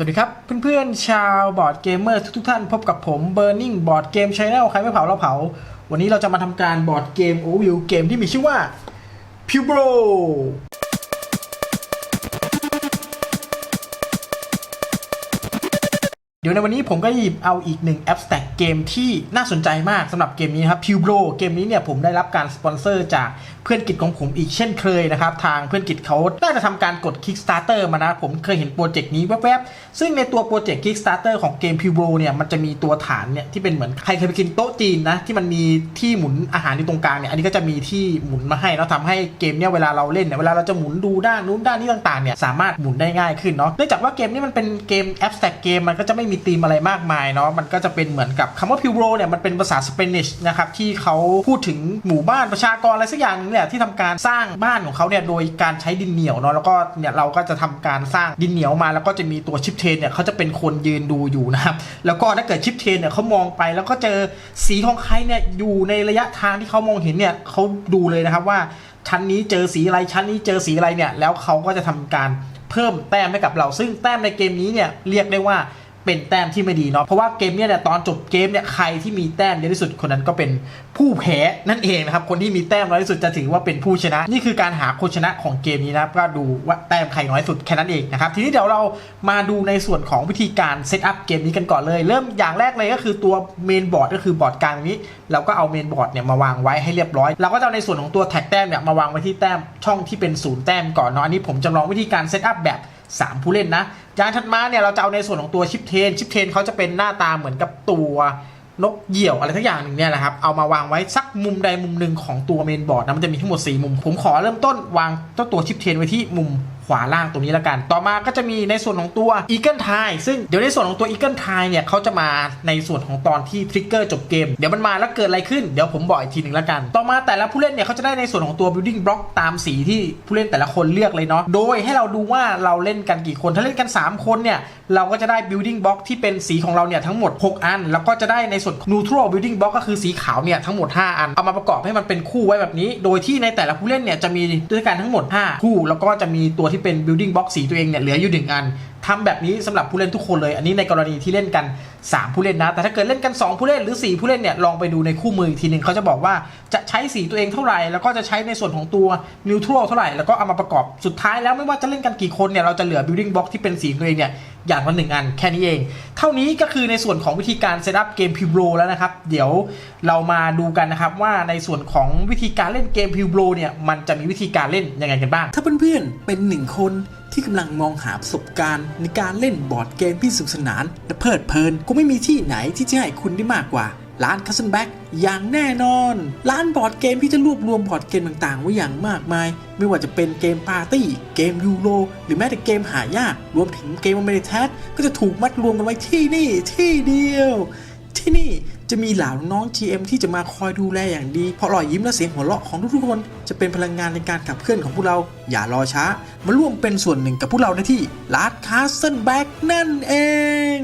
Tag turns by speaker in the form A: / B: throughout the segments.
A: สวัสดีครับเพื่อนๆชาวบอร์ดเกมเมอร์ทุกๆท่านพบกับผม Burning Board Game Channel ใครไม่เผาเราเผา วันนี้เราจะมาทำการบอร์ดเกมโอวิวเกมที่มีชื่อว่า p u b r o เดี๋ยวในวันนี้ผมก็หยิบเอาอีกหนึ่งแอปสแต็กเกมที่น่าสนใจมากสำหรับเกมนี้ครับ p u b r o เกมนี้เนี่ยผมได้รับการสปอนเซอร์จากเพื่อนกิจของผมอีกเช่นเคยนะครับ ทางเพื่อนกิจเขาได้จะทำการกด Kickstarter มานะ ผมเคยเห็นโปรเจกต์นี้แวบๆ ซึ่งในตัวโปรเจกต์ Kickstarter ของเกม p u b r o เนี่ยมันจะมีตัวฐานเนี่ยที่เป็นเหมือนใครเคยไปกินโต๊ะจีนนะที่มันมีที่หมุนอาหารอยู่ตรงกลางเนี่ยอันนี้ก็จะมีที่หมุนมาให้แล้วทำให้เกมเนี่ยเวลาเราเล่นเนี่ยเวลาเราจะหมุนดูด้านนู้นด้านนี้ต่างๆเนี่ยสามารถหมุนได้ง่ายขึ้นเนาะเนื่องจากว่าเกมนี้มันเป็นเกมแอปสแต็กเกมมันก็จะไม่มีธีมอะไรมากมายเนาะมันก็จะเป็นเหมือนกับคำว่า p u b r o เนี่ยมันเป็นภาษาสเปนิชนะครับที่เขาพูดถึงหมู่บ้านประชากรอะไรสักอย่างหนึงเนี่ยที่ทำการสร้างบ้านของเขาเนี่ยโดยการใช้ดินเหนียวเนาะแล้วก็เนี่ยเราก็จะทำการสร้างดินเหนียวมา แล้วก็จะมีตัวชิปเทนเนี่ยเขาจะเป็นคนยืนดูอยู่นะครับแล้วก็ถ้าเกิดชิปเทนเนี่ยเขามองไปแล้วก็เจอสีของใครเนี่ยอยู่ในระยะทางที่เขามองเห็นเนี่ยเขาดูเลยนะครับว่าชั้นนี้เจอสีอะไรชั้นนี้เจอสีอะไรเนี่ยแล้วเขาก็จะทำการเพิ่มแต้มให้กับเรา ซึ่งแต้มในเกมนี้เนี่ยเรียกได้ว่า เป็นแต้มที่ไม่ดีเนาะเพราะว่าเกมเนี่ยตอนจบเกมเนี่ยใครที่มีแต้มเยอะที่สุดคนนั้นก็เป็นผู้แพ้นั่นเองนะครับคนที่มีแต้มน้อยที่สุดจะถือว่าเป็นผู้ชนะ นี่คือการหาคนชนะของเกมนี้นะครับก็ดูว่าแต้มใครน้อยสุดแค่นั้นเองนะครับทีนี้เดี๋ยวเรามาดูในส่วนของวิธีการเซตอัพเกมนี้กันก่อนเลย เริ่มอย่างแรกเลยก็คือตัวเมนบอร์ดก็คือบอร์ดกลางนี้เราก็เอาเมนบอร์ดเนี่ยมาวางไว้ให้เรียบร้อยเราก็จะเอาในส่วนของตัวแท็กแต้มเนี่ยมาวางไว้ที่แต้มช่องที่เป็นศูนย์แต้มก่อนเนาะอันนี้ผมจำลองวิธีการเซตอัพแบบ 3 ผู้เล่นนะจานถัดมาเนี่ยเราจะเอาในส่วนของตัวชิปเทนชิปเทนเขาจะเป็นหน้าตาเหมือนกับตัวนกเหยี่ยวอะไรทั้งอย่างหนึ่งเนี่ยนะครับ เอามาวางไว้สักมุมใดมุมหนึ่งของตัวเมนบอร์ดนะมันจะมีทั้งหมด 4 มุม ผมขอเริ่มต้นวางเจ้าตัวชิปเทนไว้ที่มุม ขวาล่างตรงนี้แล้วกัน ต่อมาก็จะมีในส่วนของตัว Eagle Tie ซึ่งเดี๋ยวในส่วนของตัว Eagle Tie เนี่ยเขาจะมาในส่วนของตอนที่ทริกเกอร์จบเกม เดี๋ยวมันมาแล้วเกิดอะไรขึ้น เดี๋ยวผมบอกอีกทีหนึ่งแล้วกัน ต่อมาแต่ละผู้เล่นเนี่ยเขาจะได้ในส่วนของตัว building block ตามสีที่ผู้เล่นแต่ละคนเลือกเลยเนาะ โดยให้เราดูว่าเราเล่นกันกี่คน ถ้าเล่นกัน 3 คนเนี่ยเราก็จะได้ building block ที่เป็นสีของเราเนี่ยทั้งหมด 6 อัน แล้วก็จะได้ในส่วน neutral building block ก็คือสีขาวเนี่ยทั้งหมด 5 อัน เอามาประกอบให้มันเป็นคู่ไว้แบบนี้ โดยที่ในแต่ละผู้เล่นเนี่ยจะมีด้วยกันทั้งหมด 5 คู่ แล้วก็จะมีตัวที่เป็น building block สีตัวเองเนี่ยเหลืออยู่หนึ่งอันทำแบบนี้สำหรับผู้เล่นทุกคนเลย อันนี้ในกรณีที่เล่นกัน 3 ผู้เล่นนะ แต่ถ้าเกิดเล่นกัน 2 ผู้เล่นหรือ 4 ผู้เล่นเนี่ยลองไปดูในคู่มืออีกทีหนึ่งเขาจะบอกว่าจะใช้สีตัวเองเท่าไหร่ แล้วก็จะใช้ในส่วนของตัวนิวทรัลเท่าไหร่ แล้วก็เอามาประกอบสุดท้ายแล้วไม่ว่าจะเล่นกันกี่คนเนี่ยเราจะเหลือ building block ที่เป็นสีตัวเองเนี่ย อย่างละหนึ่งอันแค่นี้เอง เท่านี้ก็คือในส่วนของวิธีการเซตอัพเกมพิวโรแล้วนะครับ เดี๋ยวเรามาดูกันนะครับว่าในส่วนของวิธีการเล่นเกมพิวโรเนี่ยมันจะมีวิธีการเล่นยังไงกันบ้าง
B: ถ้าเพื่อนๆเป็นหนึ่งคนที่กำลังมองหาประสบการณ์ ในการเล่นบอร์ดเกมที่สนุกสนานและเพลิดเพลินก็ไม่มีที่ไหนที่จะให้คุณได้มากกว่า ร้าน Cousin Back อย่างแน่นอน ร้านบอร์ดเกมที่จะรวบรวมบอร์ดเกมต่างๆ ไว้อย่างมากมาย ไม่ว่าจะเป็นเกมปาร์ตี้ เกมยูโรหรือแม้แต่เกมหายาก รวมถึงเกมอเมริแทสก็จะถูกมัดรวมกันไว้ที่นี่ที่เดียว ที่นี่จะมีเหล่าน้อง GM ที่จะมาคอยดูแลอย่างดี เพราะรอยยิ้มและเสียงหัวเราะของทุกๆคน จะเป็นพลังงานในการขับเคลื่อนของพวกเรา อย่ารอช้า มาร่วมเป็นส่วนหนึ่งกับพวกเราได้ที่ลาดคาสเซิลแบ็กนั่นเอง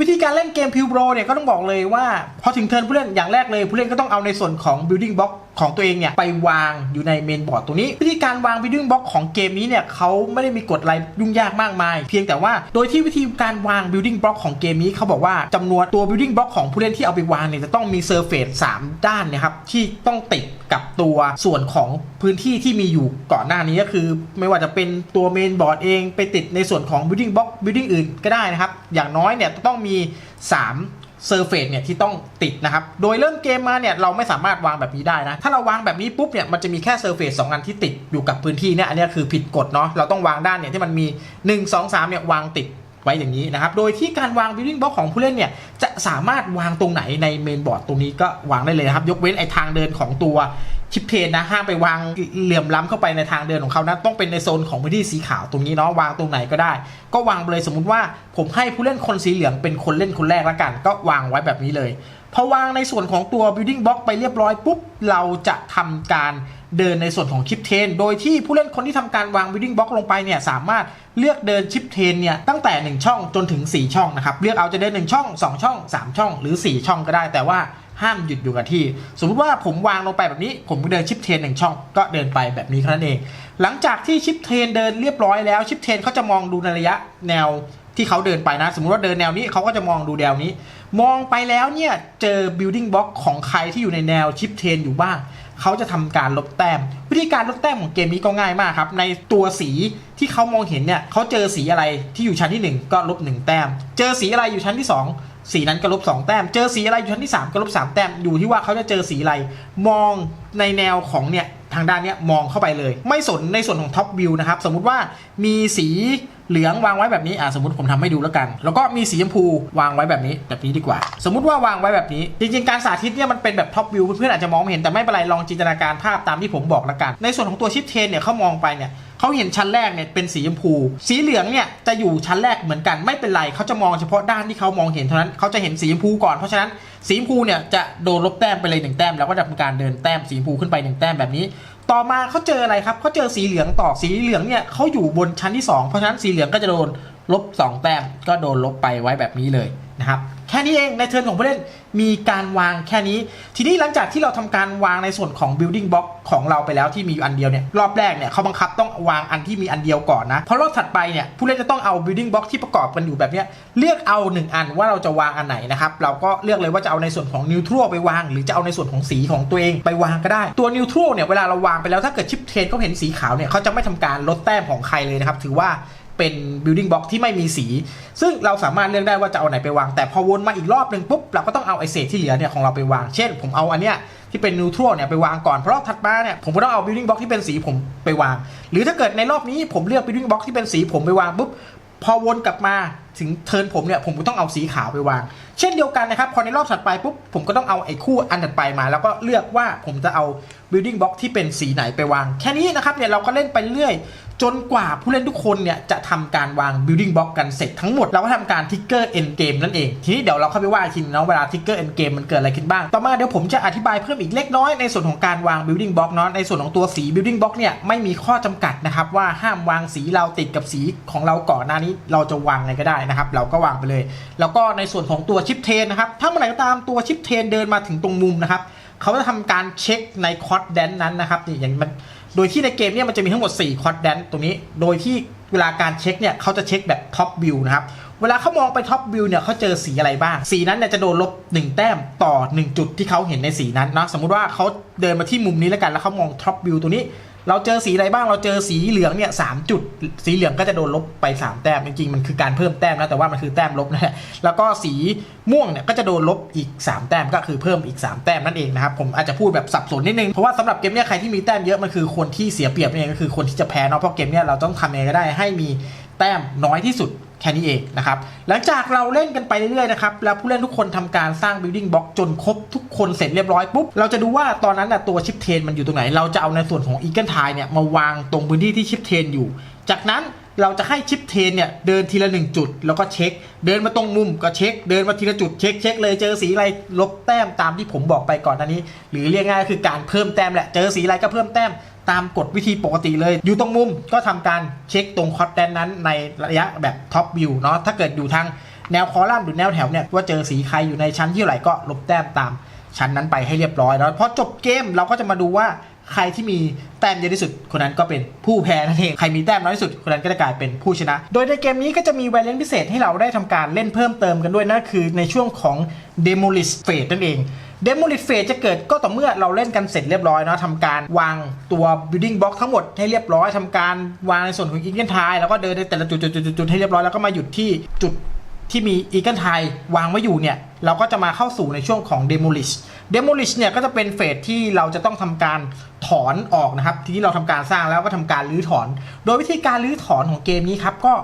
A: วิธีการเล่นเกมพิวโ r เนี่ยก็ต้องบอกเลยว่าพอถึงเทิร์นผู้เล่นอย่างแรกเลยผู้เล่นก็ต้องเอาในส่วนของ building block ของตัวเองเนี่ยไปวางอยู่ในเมนบอร์ดตรงนี้ วิธีการวาง building block ของเกมนี้เนี่ยเขาไม่ได้มีกฎอะไรยุ่งยากมากมาย เพียงแต่ว่าโดยที่วิธีการวาง building block ของเกมนี้เขาบอกว่าจำนวนตัว building block ของผู้เล่นที่เอาไปวางเนี่ยจะต้องมี surface 3ด้านนะครับที่ต้องติดกับตัวส่วนของพื้นที่ที่มีอยู่ก่อนหน้านี้ก็คือ ไม่ว่าจะเป็นตัวเมนบอร์ดเองไปติดในส่วนของ building block building อื่นก็ได้นะครับ อย่างน้อยเนี่ยต้องมี 3 เซอร์เฟสเนี่ยที่ต้องติดนะครับ โดยเริ่มเกมมาเนี่ยเราไม่สามารถวางแบบนี้ได้นะ ถ้าเราวางแบบนี้ปุ๊บเนี่ยมันจะมีแค่เซอร์เฟสสองอันที่ติดอยู่กับพื้นที่เนี่ยอันนี้คือผิดกฎเนาะเราต้องวางด้านเนี่ยที่มันมี 1 2 3เนี่ยวางติดไว้อย่างนี้นะครับ โดยที่การวางบิลดิ้งบล็อกของผู้เล่นเนี่ยจะสามารถวางตรงไหนในเมนบอร์ดตรงนี้ก็วางได้เลยนะครับ ยกเว้นไอทางเดินของตัว ชิปเทนนะห้ามไปวางเหลื่อมล้ำเข้าไปในทางเดินของเขานะต้องเป็นในโซนของพื้นที่สีขาวตรงนี้เนาะวางตรงไหนก็ได้ ก็วางเลยสมมุติว่าผมให้ผู้เล่นคนสีเหลืองเป็นคนเล่นคนแรกละกัน ก็วางไว้แบบนี้เลยพอวางในส่วนของตัว building block ไปเรียบร้อยปุ๊บเราจะทำการเดินในส่วนของชิปเทนโดยที่ผู้เล่นคนที่ทำการวาง building block ลงไปเนี่ยสามารถเลือกเดินชิปเทนเนี่ยตั้งแต่ 1 ช่องจนถึง 4 ช่องนะครับเลือกเอาจะเดิน 1 ช่อง 2 ช่อง 3 ช่องหรือ 4 ช่องก็ได้แต่ว่า ห้ามหยุดอยู่กับที่ สมมติว่าผมวางลงไปแบบนี้ ผมเดินชิปเทนหนึ่งช่องก็เดินไปแบบนี้เท่านั้นเอง หลังจากที่ชิปเทนเดินเรียบร้อยแล้วชิปเทนเขาจะมองดูในระยะแนวที่เขาเดินไปนะ สมมติว่าเดินแนวนี้เขาก็จะมองดูแนวนี้ มองไปแล้วเนี่ยเจอ building block ของใครที่อยู่ในแนวชิปเทนอยู่บ้างเขาจะทำการลบแต้ม วิธีการลบแต้มของเกมนี้ก็ง่ายมากครับ ในตัวสีที่เขามองเห็นเนี่ยเขาเจอสีอะไรที่อยู่ชั้นที่ 1 ก็ลบ1แต้ม เจอสีอะไรอยู่ชั้นที่ 2 สีนั้นก็ลบ2แต้ม เจอสีอะไรอยู่ชั้นที่ 3 ก็ลบ3แต้ม อยู่ที่ว่าเขาจะเจอสีอะไร มองในแนวของเนี่ยทางด้านเนี้ยมองเข้าไปเลย ไม่สนในส่วนของท็อปวิวนะครับ สมมุติว่ามีสีเหลืองวางไว้แบบนี้อ่าสมมติผมทำให้ดูแล้วกัน แล้วก็มีสีชมพูวางไว้แบบนี้แบบนี้ดีกว่า สมมุติว่าวางไว้แบบนี้ จริงๆ การสาธิตเนี่ยมันเป็นแบบท็อปวิวเพื่อนๆอาจจะมองไม่เห็นแต่ไม่เป็นไรลองจินตนาการภาพตามที่ผมบอกแล้วกัน ในส่วนของตัวชิปเทนเนี่ยเขามองไปเนี่ย เขาเห็นชั้นแรกเนี่ยเป็นสีชมพู สีเหลืองเนี่ยจะอยู่ชั้นแรกเหมือนกันไม่เป็นไรเขาจะมองเฉพาะด้านที่เขามองเห็นเท่านั้นเขาจะเห็นสีชมพูก่อนเพราะฉะนั้นสีชมพูเนี่ยจะโดนลบแต้มไปเลยหนึ่งแต้มแล้วก็จะทำการเดินแต้มสีชมพูขึ้นไปหนึ่งแต้มแบบนี้ ต่อมาเขาเจออะไรครับเขาเจอสีเหลืองต่อสีเหลืองเนี่ยเขาอยู่บนชั้นที่ 2 เพราะฉะนั้นสีเหลืองก็จะโดนลบ 2 แต้มก็โดนลบไปไว้แบบนี้เลยนะครับ แค่นี้เองในเทิร์นของผู้เล่นมีการวางแค่นี้ ทีนี้หลังจากที่เราทำการวางในส่วนของ building block ของเราไปแล้วที่มีอยู่อันเดียวเนี่ยรอบแรกเนี่ยเขาบังคับต้องวางอันที่มีอันเดียวก่อนนะเพราะรอบถัดไปเนี่ยผู้เล่นจะต้องเอา building block ที่ประกอบกันอยู่แบบเนี้ยเลือกเอา 1 อันว่าเราจะวางอันไหนนะครับเราก็เลือกเลยว่าจะเอาในส่วนของ neutral ไปวาง หรือจะเอาในส่วนของสีของตัวเองไปวางก็ได้ตัว neutral เนี่ยเวลาเราวางไปแล้วถ้าเกิดชิปเทรนเขาเห็นสีขาวเนี่ยเขาจะไม่ทำการลดแต้มของใครเลยนะครับถือว่า เป็น building block ที่ไม่มีสี ซึ่งเราสามารถเลือกได้ว่าจะเอาไหนไปวาง แต่พอวนมาอีกรอบหนึ่งปุ๊บ เราก็ต้องเอาไอเศษที่เหลือเนี่ยของเราไปวาง เช่น ผมเอาอันเนี้ยที่เป็น neutral เนี่ยไปวางก่อน เพราะรอบถัดมาเนี่ยผมก็ต้องเอา building block ที่เป็นสีผมไปวาง หรือถ้าเกิดในรอบนี้ผมเลือก building block ที่เป็นสีผมไปวางปุ๊บพอวนกลับมาถึงเทิร์นผมเนี่ยผมก็ต้องเอาสีขาวไปวาง เช่นเดียวกันนะครับพอในรอบถัดไปปุ๊บผมก็ต้องเอาไอ้คู่อันถัดไปมา แล้วก็เลือกว่าผมจะเอา building block ที่เป็นสีไหนไปวาง แค่นี้นะครับเนี่ยเราก็เล่นไปเรื่อย จนกว่าผู้เล่นทุกคนเนี่ยจะทำการวาง building block กันเสร็จทั้งหมด เราก็ทำการ trigger end game นั่นเอง ทีนี้เดี๋ยวเราเข้าไปว่าทีนึงเนาะเวลา trigger end game มันเกิดอะไรขึ้นบ้าง ต่อมาเดี๋ยวผมจะอธิบายเพิ่มอีกเล็กน้อยในส่วนของการวาง building block เนาะในส่วนของตัวสี building block เนี่ยไม่มีข้อจำกัดนะครับว่าห้ามวางสีเราติดกับสีของเราก่อนหน้านี้เราจะวางอะไรก็ได้นะครับเราก็วางไปเลย แล้วก็ในส่วนของตัวชิปเทนนะครับถ้าเมื่อไหร่ก็ตามตัวชิปเทนเดินมาถึงตรงมุมนะครับเขาจะทำการเช็คในคอร์ดแดนนั้นนะครับนี่อย่างมัน โดยที่ในเกมเนี่ยมันจะมีทั้งหมด 4คอร์ดแดนตรงนี้ โดยที่เวลาการเช็คเนี่ยเขาจะเช็คแบบท็อปวิวนะครับ เวลาเขามองไปท็อปวิวเนี่ยเขาเจอสีอะไรบ้าง สีนั้นเนี่ยจะโดนลบ 1 แต้มต่อ 1 จุดที่เขาเห็นในสีนั้นนะสมมุติว่าเขาเดินมาที่มุมนี้แล้วกันแล้วเขามองท็อปวิวตัวนี้ เราเจอสีอะไรบ้างเราเจอสีเหลืองเนี่ยสามจุด สีเหลืองก็จะโดนลบไป 3 แต้มจริงๆมันคือการเพิ่มแต้มนะแต่ว่ามันคือแต้มลบนะฮะแล้วก็สีม่วงเนี่ยก็จะโดนลบอีก 3 แต้มก็คือเพิ่มอีก 3 แต้มนั่นเองนะครับผมอาจจะพูดแบบสับสนนิดนึงเพราะว่าสำหรับเกมเนี่ยใครที่มีแต้มเยอะมันคือคนที่เสียเปรียบนั่เองก็คือคนที่จะแพ้เนาะเพราะเกมเนี่ยเราต้องทำยังไงก็ได้ให้มีแต้มน้อยที่สุด แค่นี้เองนะครับ หลังจากเราเล่นกันไปเรื่อยๆนะครับ แล้วผู้เล่นทุกคนทำการสร้าง building block จนครบทุกคนเสร็จเรียบร้อยปุ๊บ เราจะดูว่าตอนนั้นนะตัวชิปเทนมันอยู่ตรงไหน เราจะเอาในส่วนของ Eagle Tie เนี่ยมาวางตรงพื้นที่ที่ชิปเทนอยู่ จากนั้นเราจะให้ชิปเทนเนี่ยเดินทีละหนึ่งจุด แล้วก็เช็ค เดินมาตรงมุมก็เช็ค เดินมาทีละจุดเช็คเช็คเลยเจอสีอะไรลบแต้มตามที่ผมบอกไปก่อนหน้านี้ หรือเรียกง่ายๆก็คือการเพิ่มแต้มแหละเจอสีอะไรก็เพิ่มแต้ม ตามกฎวิธีปกติเลย อยู่ตรงมุมก็ทำการเช็คตรงคอร์ดแดนนั้นในระยะแบบท็อปวิวเนาะถ้าเกิดอยู่ทางแนวคอลัมน์หรือแนวแถวเนี่ยว่าเจอสีใครอยู่ในชั้นที่ไหร่ก็ลบแต้มตามชั้นนั้นไปให้เรียบร้อยแล้วพอจบเกมเราก็จะมาดูว่าใครที่มีแต้มเยอะที่สุด คนนั้นก็เป็นผู้แพ้นั่นเอง ใครมีแต้มน้อยที่สุด คนนั้นก็จะกลายเป็นผู้ชนะ โดยในเกมนี้ก็จะมีไวลเลนพิเศษให้เราได้ทำการเล่นเพิ่มเติมกันด้วยนั่นคือในช่วงของ Demolish Phase นั่นเอง เดโมลิทเฟสจะเกิดก็ต่อเมื่อเราเล่นกันเสร็จเรียบร้อยเนาะทำการวางตัว building block ทั้งหมดให้เรียบร้อยทำการวางในส่วนของ Eagle Tie แล้วก็เดินในแต่ละจุดจุดๆให้เรียบร้อยแล้วก็มาหยุดที่จุดที่มี Eagle Tie วางไว้อยู่เนี่ยเราก็จะมาเข้าสู่ในช่วงของ demolish demolish เนี่ยก็จะเป็นเฟสที่เราจะต้องทำการถอนออกนะครับ ทีนี้เราทำการสร้างแล้วก็ทำการรื้อถอน โดยวิธีการรื้อถอนของเกมนี้ครับก็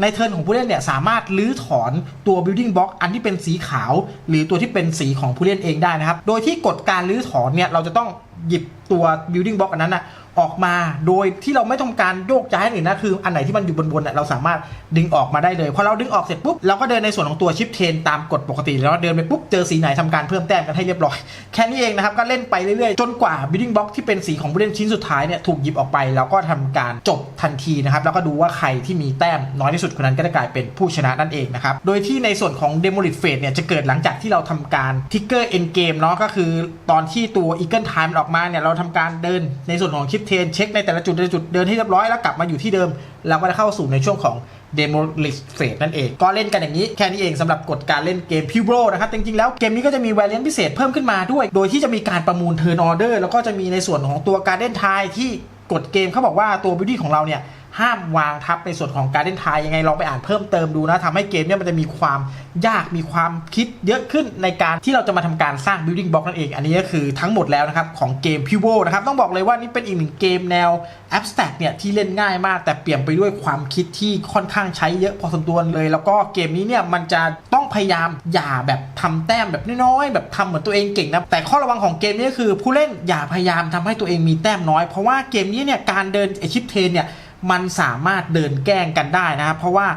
A: ในเทิร์นของผู้เล่นเนี่ยสามารถรื้อถอนตัว building block อันที่เป็นสีขาว หรือตัวที่เป็นสีของผู้เล่นเองได้นะครับ โดยที่กฎการรื้อถอนเนี่ยเราจะต้องหยิบตัว building block อันนั้นนะ ออกมาโดยที่เราไม่ต้องการโยกย้ายอื่นะคืออันไหนที่มันอยู่บนๆเนี่ยเราสามารถดึงออกมาได้เลยพอเราดึงออกเสร็จปุ๊บเราก็เดินในส่วนของตัวชิปเทนตามกฎปกติแล้วเดินไปปุ๊บเจอสีไหนทำการเพิ่มแต้มกันให้เรียบร้อย แค่นี้เองนะครับ ก็เล่นไปเรื่อยๆ จนกว่า building block ที่เป็นสีของผู้เล่นชิ้นสุดท้ายเนี่ยถูกหยิบออกไปแล้วก็ทำการจบทันทีนะครับแล้วก็ดูว่าใครที่มีแต้มน้อยที่สุดคนนั้นก็จะกลายเป็นผู้ชนะนั่นเองนะครับโดยที่ในส่วนของ demolish phase เนี่ยจะเกิดหลังจากที่เราทำการ trigger end game เนาะก็คือตอนที่ตัว eagle time มันออกมาเนี่ยเราทำการเดินในส่วนของชิปเทนเช็คในแต่ละจุดแต่ละจุดเดินให้เรียบร้อยแล้วกลับมาอยู่ที่เดิม เราก็จะเข้าสู่ในช่วงของ demolish phase นั่นเอง ก็เล่นกันอย่างนี้ แค่นี้เองสำหรับกฎการเล่นเกมพิวโรนะครับ จริง ๆ แล้วเกมนี้ก็จะมี variant พิเศษเพิ่มขึ้นมาด้วย โดยที่จะมีการประมูลเทอร์นออเดอร์แล้วก็จะมีในส่วนของตัวการเล่นทายที่กฎเกมเขาบอกว่าตัวบิวตี้ของเราเนี่ย ห้ามวางทับในส่วนของการเล่นทายยังไงลองไปอ่านเพิ่มเติมดูนะทำให้เกมเนี่ยมันจะมีความยากมีความคิดเยอะขึ้นในการที่เราจะมาทำการสร้าง building block นั่นเอง อันนี้ก็คือทั้งหมดแล้วนะครับของเกม p u b o นะครับต้องบอกเลยว่านี่เป็นอีกหนึ่งเกมแนว abstract เนี่ยที่เล่นง่ายมาก แต่เปลี่ยนไปด้วยความคิดที่ค่อนข้างใช้เยอะพอสมควรเลย แล้วก็เกมนี้เนี่ยมันจะต้องพยายามอย่าแบบทำแต้มแบบน้อยๆแบบทำเหมือนตัวเองเก่งนะแต่ข้อระวังของเกมนี้ก็คือ ผู้เล่นอย่าพยายามทำให้ตัวเองมีแต้มน้อยเพราะว่าเกมนี้เนี่ยการเดินไอชิปเทนเนี่ย มันสามารถเดินแกล้งกันได้นะครับเพราะว่า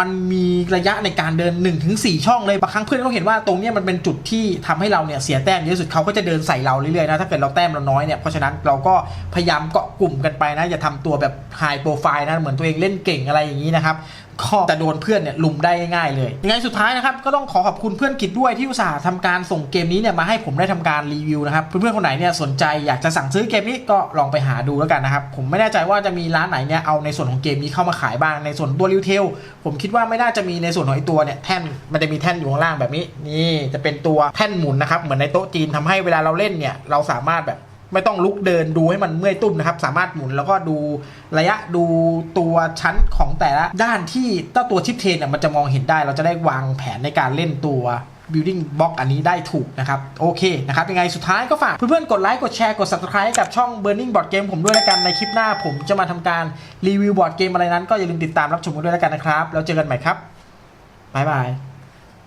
A: มันมีระยะในการเดิน1-4ช่องเลยบางครั้งเพื่อนก็เห็นว่าตรงนี้มันเป็นจุดที่ทำให้เราเนี่ยเสียแต้มเยอะสุดเขาก็จะเดินใส่เราเรื่อยๆนะถ้าเกิดเราแต้มเราน้อยเนี่ยเพราะฉะนั้นเราก็พยายามเกาะกลุ่มกันไปนะอย่าทำตัวแบบไฮโปรไฟล์นะเหมือนตัวเองเล่นเก่งอะไรอย่างนี้นะครับ ก็จะโดนเพื่อนเนี่ยลุมได้ง่ายๆเลยยังไงสุดท้ายนะครับก็ต้องขอขอบคุณเพื่อนกิจด้วยที่อุตส่าห์ทำการส่งเกมนี้เนี่ยมาให้ผมได้ทำการรีวิวนะครับเพื่อนๆคนไหนเนี่ยสนใจอยากจะสั่งซื้อเกมนี้ก็ลองไปหาดูแล้วกันนะครับผมไม่แน่ใจว่าจะมีร้านไหนเนี่ยเอาในส่วนของเกมนี้เข้ามาขายบ้างในส่วนตัวรีเทลผมคิดว่าไม่น่าจะมีในส่วนของไอตัวเนี่ยแท่นมันจะมีแท่นอยู่ข้างล่างแบบนี้นี่จะเป็นตัวแท่นหมุนนะครับเหมือนในโต๊ะจีนทำให้เวลาเราเล่นเนี่ยเราสามารถแบบ ไม่ต้องลุกเดินดูให้มันเมื่อยตุ้มนะครับ สามารถหมุนแล้วก็ดูระยะดูตัวชั้นของแต่ละด้านที่เจ้าตัวชิปเทนเนี่ยมันจะมองเห็นได้ เราจะได้วางแผนในการเล่นตัว building block อันนี้ได้ถูกนะครับ โอเคนะครับ ยังไงสุดท้ายก็ฝาก เพื่อนๆ กดไลค์ กดแชร์ กด subscribe กับช่อง burning board game ผมด้วยแล้วกันในคลิปหน้า ผมจะมาทำการรีวิวบอร์ดเกมอะไรนั้น ก็อย่าลืมติดตามรับชมกันด้วยแล้วกันนะครับ แล้วเจอกันใหม่ครับบ๊ายบาย